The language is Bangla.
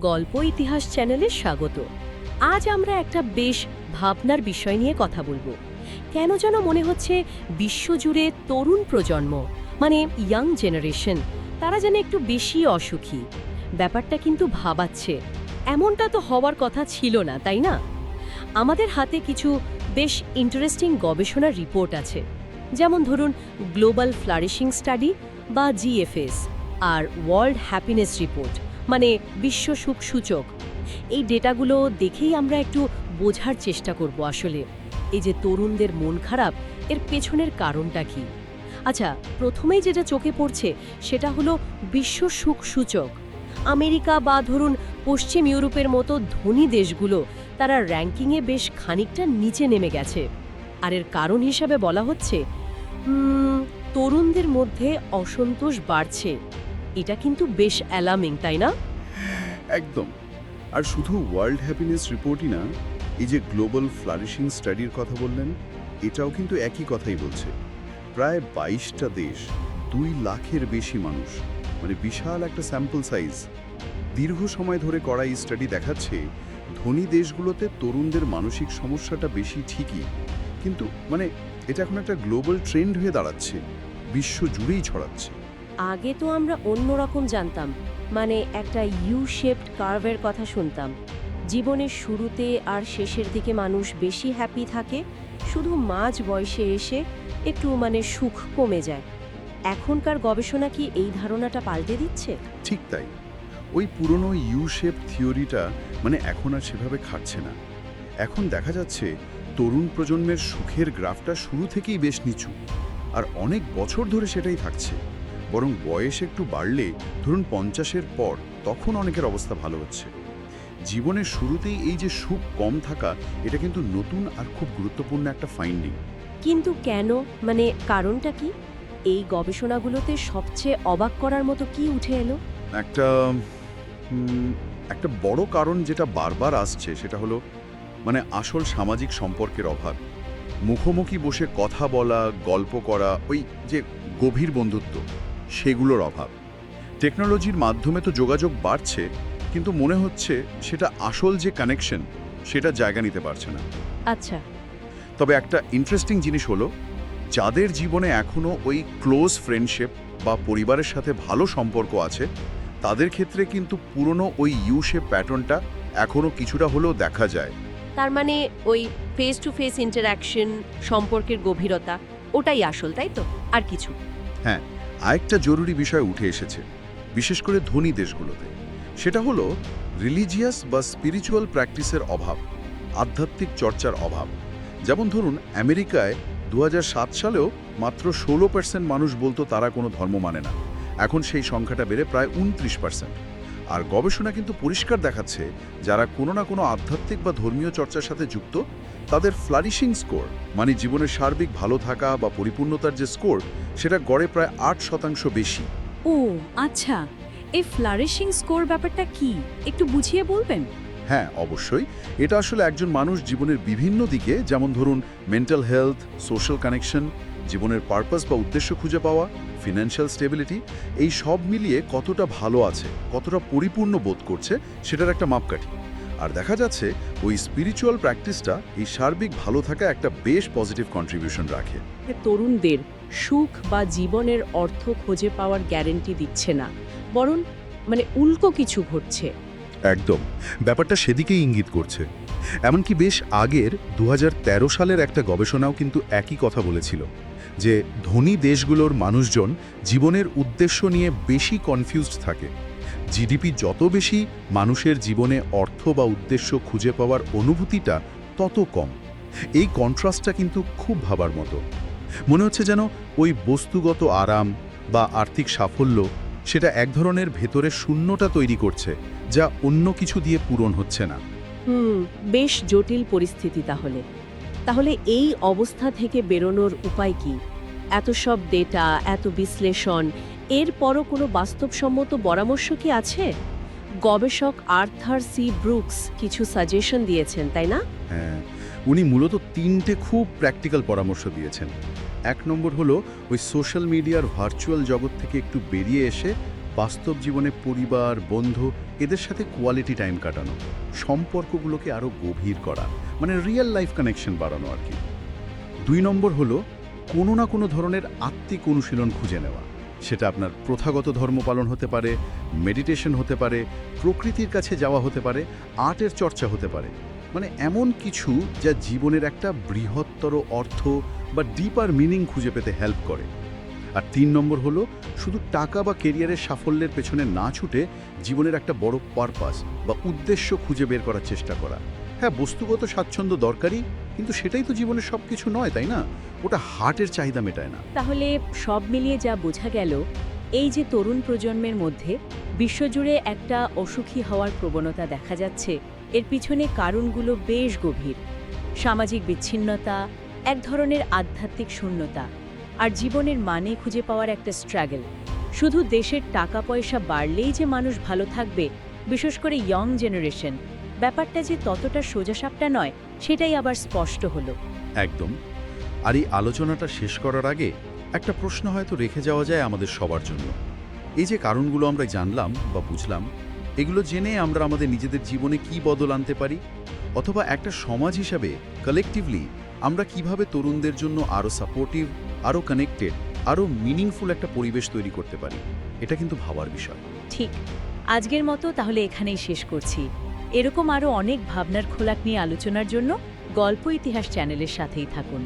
গল্প ইতিহাস চ্যানেলে স্বাগত। আজ আমরা একটা বেশ ভাবনার বিষয় নিয়ে কথা বলব। কেন যেন মনে হচ্ছে বিশ্বজুড়ে তরুণ প্রজন্ম মানে ইয়াং জেনারেশন তারা যেন একটু বেশি অসুখী। ব্যাপারটা কিন্তু ভাবাচ্ছে। এমনটা তো হওয়ার কথা ছিল না, তাই না? আমাদের হাতে কিছু বেশ ইন্টারেস্টিং গবেষণার রিপোর্ট আছে। যেমন ধরুন গ্লোবাল ফ্লারিশিং স্টাডি বা জিএফএস আর ওয়ার্ল্ড হ্যাপিনেস রিপোর্ট মানে বিশ্ব সুখ সূচক। এই ডেটাগুলো দেখেই আমরা একটু বোঝার চেষ্টা করব আসলে। এই যে তরুণদের মন খারাপ, এর পেছনের কারণটা কি? আচ্ছা প্রথমেই যেটা চোখে পড়ছে, সেটা হলো বিশ্ব সুখ সূচক। আমেরিকা বা ধরুন পশ্চিম ইউরোপের মতো ধনী দেশগুলো, তারা র্যাঙ্কিংয়ে বেশ খানিকটা নিচে নেমে গেছে। আর এর কারণ হিসাবে বলা হচ্ছে তরুণদের মধ্যে অসন্তোষ বাড়ছে। এটা কিন্তু বেশ অ্যালার্মিং তাই না? একদম। আর শুধু ওয়ার্ল্ড হ্যাপিনেস রিপোর্টই না, এই যে গ্লোবাল ফ্লারিশিং স্টাডির কথা বললেন, এটাও কিন্তু একই কথাই বলছে। প্রায় বাইশটা দেশ, দুই লাখের বেশি মানুষ মানে বিশাল একটা স্যাম্পল সাইজ দীর্ঘ সময় ধরে করা এই স্টাডি দেখাচ্ছে, ধনী দেশগুলোতে তরুণদের মানসিক সমস্যাটা বেশি ঠিকই, কিন্তু মানে এটা এখন একটা গ্লোবাল ট্রেন্ড হয়ে দাঁড়াচ্ছে, বিশ্ব জুড়েই ছড়াচ্ছে। আগে তো আমরা অন্যরকম জানতাম মানে একটা ইউ শেপড কার্ভের কথা শুনতাম। জীবনের শুরুতে আর শেষের দিকে মানুষ বেশি হ্যাপি থাকে, শুধু মাঝ বয়সে এসে একটু মানে সুখ কমে যায়। এখনকার গবেষণা কি এই ধারণাটা পাল্টে দিচ্ছে? ঠিক তাই। ওই পুরনো ইউ শেপ থিওরিটা মানে এখন আর সেভাবে খাটছে না। এখন দেখা যাচ্ছে তরুণ প্রজন্মের সুখের গ্রাফটা শুরু থেকেই বেশ নিচু, আর অনেক বছর ধরে সেটাই থাকছে। বরং বয়স একটু বাড়লে ধরুন পঞ্চাশের পর তখন অনেকের অবস্থা ভালো হচ্ছে। জীবনের শুরুতেই এই যে সুখ কম থাকা এটা কিন্তু নতুন আর খুব গুরুত্বপূর্ণ একটা ফাইন্ডিং কিন্তু কেন? মানে কারণটা কি? এই গবেষণাগুলোতে সবচেয়ে অবাক করার মতো কি উঠে এলো? একটা একটা বড় কারণ যেটা বারবার আসছে সেটা হলো মানে আসল সামাজিক সম্পর্কের অভাব। মুখোমুখি বসে কথা বলা গল্প করা ওই যে গভীর বন্ধুত্ব। সেগুলোর অভাব। টেকনোলজির মাধ্যমে তো যোগাযোগ বাড়ছে কিন্তু মনে হচ্ছে সেটা আসল যে কানেকশন সেটা জায়গা নিতে পারছে না। আচ্ছা। তবে একটা ইন্টারেস্টিং জিনিস হলো যাদের জীবনে এখনও ওই ক্লোজ ফ্রেন্ডশিপ বা পরিবারের সাথে ভালো সম্পর্ক আছে তাদের ক্ষেত্রে কিন্তু পুরনো ওই ইউ শেপ প্যাটার্নটা এখনও কিছুটা হলেও দেখা যায়। তার মানে ওই ফেস টু ফেস ইন্টারাকশন সম্পর্কের গভীরতা ওটাই আসল তাই তো? আর কিছু? হ্যাঁ আরেকটা জরুরি বিষয় উঠে এসেছে, বিশেষ করে ধনী দেশগুলোতে। সেটা হলো রিলিজিয়াস বা স্পিরিচুয়াল প্র্যাকটিসের অভাব, আধ্যাত্মিক চর্চার অভাব। যেমন ধরুন, আমেরিকায় দু হাজার সাত সালেও মাত্র ষোলো পার্সেন্ট মানুষ বলতো তারা কোনো ধর্ম মানে না। এখন সেই সংখ্যাটা বেড়ে প্রায় উনত্রিশ পার্সেন্ট আর গবেষণা কিন্তু পরিষ্কার দেখাচ্ছে যারা কোনো না কোনো আধ্যাত্মিক বা ধর্মীয় চর্চার সাথে যুক্ত তাদের ফ্লারিশিং স্কোর মানে জীবনের সার্বিক ভালো থাকা বা পরিপূর্ণতার যে স্কোর সেটা গড়ে প্রায় আট শতাংশ বেশি। ও আচ্ছা। এই ফ্লারিশিং স্কোর ব্যাপারটা কি? একটু বুঝিয়ে বলবেন? হ্যাঁ অবশ্যই। এটা আসলে একজন মানুষ জীবনের বিভিন্ন দিকে যেমন ধরুন মেন্টাল হেলথ সোশ্যাল কানেকশন জীবনের পারপাস বা উদ্দেশ্য খুঁজে পাওয়া ফিনান্সিয়াল স্টেবিলিটি এই সব মিলিয়ে কতটা ভালো আছে কতটা পরিপূর্ণ বোধ করছে সেটার একটা মাপকাঠি। আর দেখা যাচ্ছে ওই স্পিরিচুয়াল প্র্যাকটিসটা এই সার্বিক ভালো থাকা একটা বেশ পজিটিভ কন্ট্রিবিউশন রাখে। তরুণদের সুখ বা জীবনের অর্থ খুঁজে পাওয়ার গ্যারেন্টি দিচ্ছে না। বরং মানে উল্টো কিছু ঘটছে। একদম। ব্যাপারটা সেদিকেই ইঙ্গিত করছে। এমনকি বেশ আগের দু হাজার তেরো সালের একটা গবেষণাও কিন্তু একই কথা বলেছিল। যে ধনী দেশগুলোর মানুষজন জীবনের উদ্দেশ্য নিয়ে বেশি কনফিউজড থাকে। জিডিপি যত বেশি মানুষের জীবনে অর্থ বা উদ্দেশ্য খুঁজে পাওয়ার অনুভূতিটা তত কম। এই কন্ট্রাস্টটা কিন্তু খুব ভাবার মতো। মনে হচ্ছে যেন ওই বস্তুগত আরাম বা আর্থিক সাফল্য সেটা এক ধরনের ভেতরে শূন্যটা তৈরি করছে, যা অন্য কিছু দিয়ে পূরণ হচ্ছে না। হুম, বেশ জটিল পরিস্থিতি তাহলে। তাহলে এই অবস্থা থেকে বেরোনোর উপায় কি? এত সব ডেটা এত বিশ্লেষণ এরপরও কোনো বাস্তবসম্মত পরামর্শ কি আছে? গবেষক আর্থার সি ব্রুকস কিছু সাজেশন দিয়েছেন, তাই না? হ্যাঁ উনি মূলত তিনটে খুব প্র্যাকটিক্যাল পরামর্শ দিয়েছেন। এক নম্বর হলো, ওই সোশ্যাল মিডিয়ার ভার্চুয়াল জগৎ থেকে একটু বেরিয়ে এসে বাস্তব জীবনে পরিবার, বন্ধু, এদের সাথে কোয়ালিটি টাইম কাটানো, সম্পর্কগুলোকে আরও গভীর করা মানে রিয়েল লাইফ কানেকশন বাড়ানো আর কি। দুই নম্বর হলো, কোনো না কোনো ধরনের আত্মিক অনুশীলন খুঁজে নেওয়া। সেটা আপনার প্রথাগত ধর্ম পালন হতে পারে মেডিটেশন হতে পারে, প্রকৃতির কাছে যাওয়া হতে পারে, আর্টের চর্চা হতে পারে। মানে এমন কিছু যা জীবনের একটা বৃহত্তর অর্থ বা ডিপার মিনিং খুঁজে পেতে হেল্প করে। আর তিন নম্বর হলো, শুধু টাকা বা কেরিয়ারের সাফল্যের পেছনে না ছুটে জীবনের একটা বড় পারপাস বা উদ্দেশ্য খুঁজে বের করার চেষ্টা করা। হ্যাঁ বস্তুগত স্বাচ্ছন্দ্য দরকারি কিন্তু সেটাই তো জীবনের সব কিছু নয়, তাই না? ওটা হার্টের চাহিদা মেটায় না। তাহলে সব মিলিয়ে যা বোঝা গেল, এই যে তরুণ প্রজন্মের মধ্যে বিশ্বজুড়ে একটা অসুখী হওয়ার প্রবণতা দেখা যাচ্ছে, এর পিছনে কারণগুলো বেশ গভীর। সামাজিক বিচ্ছিন্নতা, এক ধরনের আধ্যাত্মিক শূন্যতা আর জীবনের মানে খুঁজে পাওয়ার একটা স্ট্রাগল শুধু দেশের টাকা পয়সা বাড়লেই যে মানুষ ভালো থাকবে, বিশেষ করে ইয়ং জেনারেশন ব্যাপারটা যে ততটা সোজাসাপটা নয়, সেটাই আবার স্পষ্ট হলো। একদম। আর এই আলোচনাটা শেষ করার আগে একটা প্রশ্ন হয়তো রেখে যাওয়া যায় আমাদের সবার জন্য। এই যে কারণগুলো আমরা জানলাম বা বুঝলাম, এগুলো জেনে আমরা আমাদের নিজেদের জীবনে কি বদল আনতে পারি? অথবা একটা সমাজ হিসাবে কালেকটিভলি আমরা কীভাবে তরুণদের জন্য আরও সাপোর্টিভ আরও কানেক্টেড আরও মিনিংফুল একটা পরিবেশ তৈরি করতে পারি? এটা কিন্তু ভাবার বিষয়। ঠিক। আজকের মতো তাহলে এখানেই শেষ করছি। এরকম আরও অনেক ভাবনার খোলাক নিয়ে আলোচনার জন্য গল্প ইতিহাস চ্যানেলের সাথেই থাকুন।